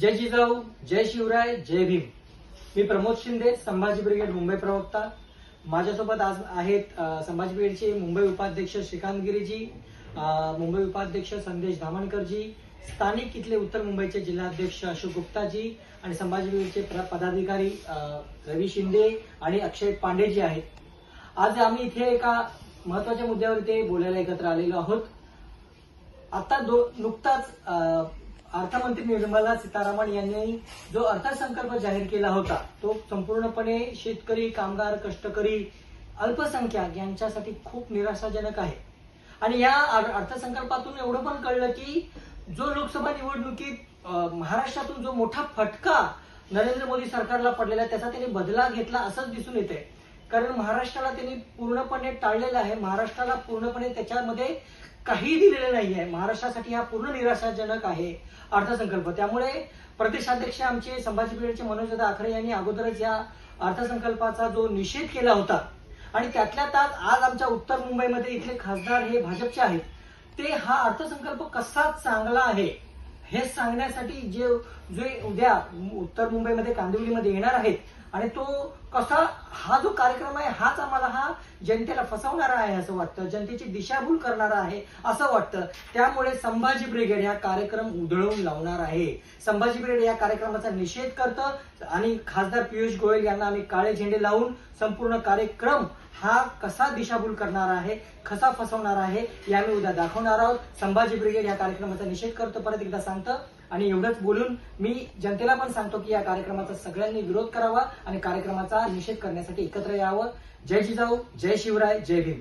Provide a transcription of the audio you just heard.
जय जिजाऊ जय शिवराय जय भीम. मी प्रमोद शिंदे संभाजी ब्रिगेड मुंबई प्रवक्ता. माझ्यासोबत आज आहेत संभाजी ब्रिगेडचे मुंबई उपाध्यक्ष श्रीकांत गिरीजी मुंबई उपाध्यक्ष संदेश धामणकरजी स्थानिक इथले उत्तर मुंबईचे जिल्हाध्यक्ष अशोक गुप्ताजी आणि संभाजी ब्रिगेडचे प्र- पदाधिकारी रवी शिंदे आणि अक्षय पांडेजी आहेत. आज आम्ही इथे एका महत्त्वाच्या मुद्द्यावर इथे बोलायला एकत्र आलेलो आहोत. आता दो नुकताच अर्थमंत्री निर्मला सीतारामन यांनी जो अर्थसंकल्प जाहीर केला होता तो संपूर्णपणे शेतकरी कामगार कष्टकरी अल्पसंख्याक यांच्यासाठी खूप निराशाजनक आहे. आणि या अर्थसंकल्पातून एवढं पण कळलं की जो लोकसभा निवडणुकीत महाराष्ट्रातून जो मोठा फटका नरेंद्र मोदी सरकारला पडलेला आहे त्याचा त्यांनी बदला घेतला असंच दिसून येते कारण महाराष्ट्राला त्यांनी पूर्णपणे टाळलेलं आहे. महाराष्ट्राला पूर्णपणे त्याच्यामध्ये काही दिलेलं नाही आहे महाराष्ट्रासाठी हा पूर्ण निराशाजनक आहे अर्थसंकल्प. त्यामुळे प्रदेशाध्यक्ष आमचे संभाजी पिढीचे मनोजदा आखरे यांनी अगोदरच या अर्थसंकल्पाचा जो निषेध केला होता आणि त्यातल्या त्यात आज आमच्या उत्तर मुंबईमध्ये इथले खासदार हे भाजपचे आहेत ते हा अर्थसंकल्प कसा चांगला आहे? हे सांगण्यासाठी जे जे उद्या उत्तर मुंबईमध्ये कांदिवलीमध्ये येणार आहेत आणि तो कसा हा जो कार्यक्रम आहे हाच आम्हाला हा जनतेला फसवणारा आहे असं वाटतं जनतेची दिशाभूल करणारा आहे असं वाटतं. त्यामुळे संभाजी ब्रिगेड हा कार्यक्रम उधळून लावणार आहे. संभाजी ब्रिगेड या कार्यक्रमाचा निषेध करतं आणि खासदार पियुष गोयल यांना आम्ही काळे झेंडे लावून संपूर्ण कार्यक्रम हा कसा दिशाभूल करणार आहे कसा फसवणार आहे या मी उद्या दाखवणार आहोत. संभाजी ब्रिगेड या कार्यक्रमाचा निषेध करतो. परत एकदा सांगतं आणि एवढंच बोलून मी जनतेला पण सांगतो की या कार्यक्रमाचा सगळ्यांनी विरोध करावा आणि कार्यक्रमाचा निषेध करण्यासाठी एकत्र यावं. जय जिजाऊ जय शिवराय जय भीम.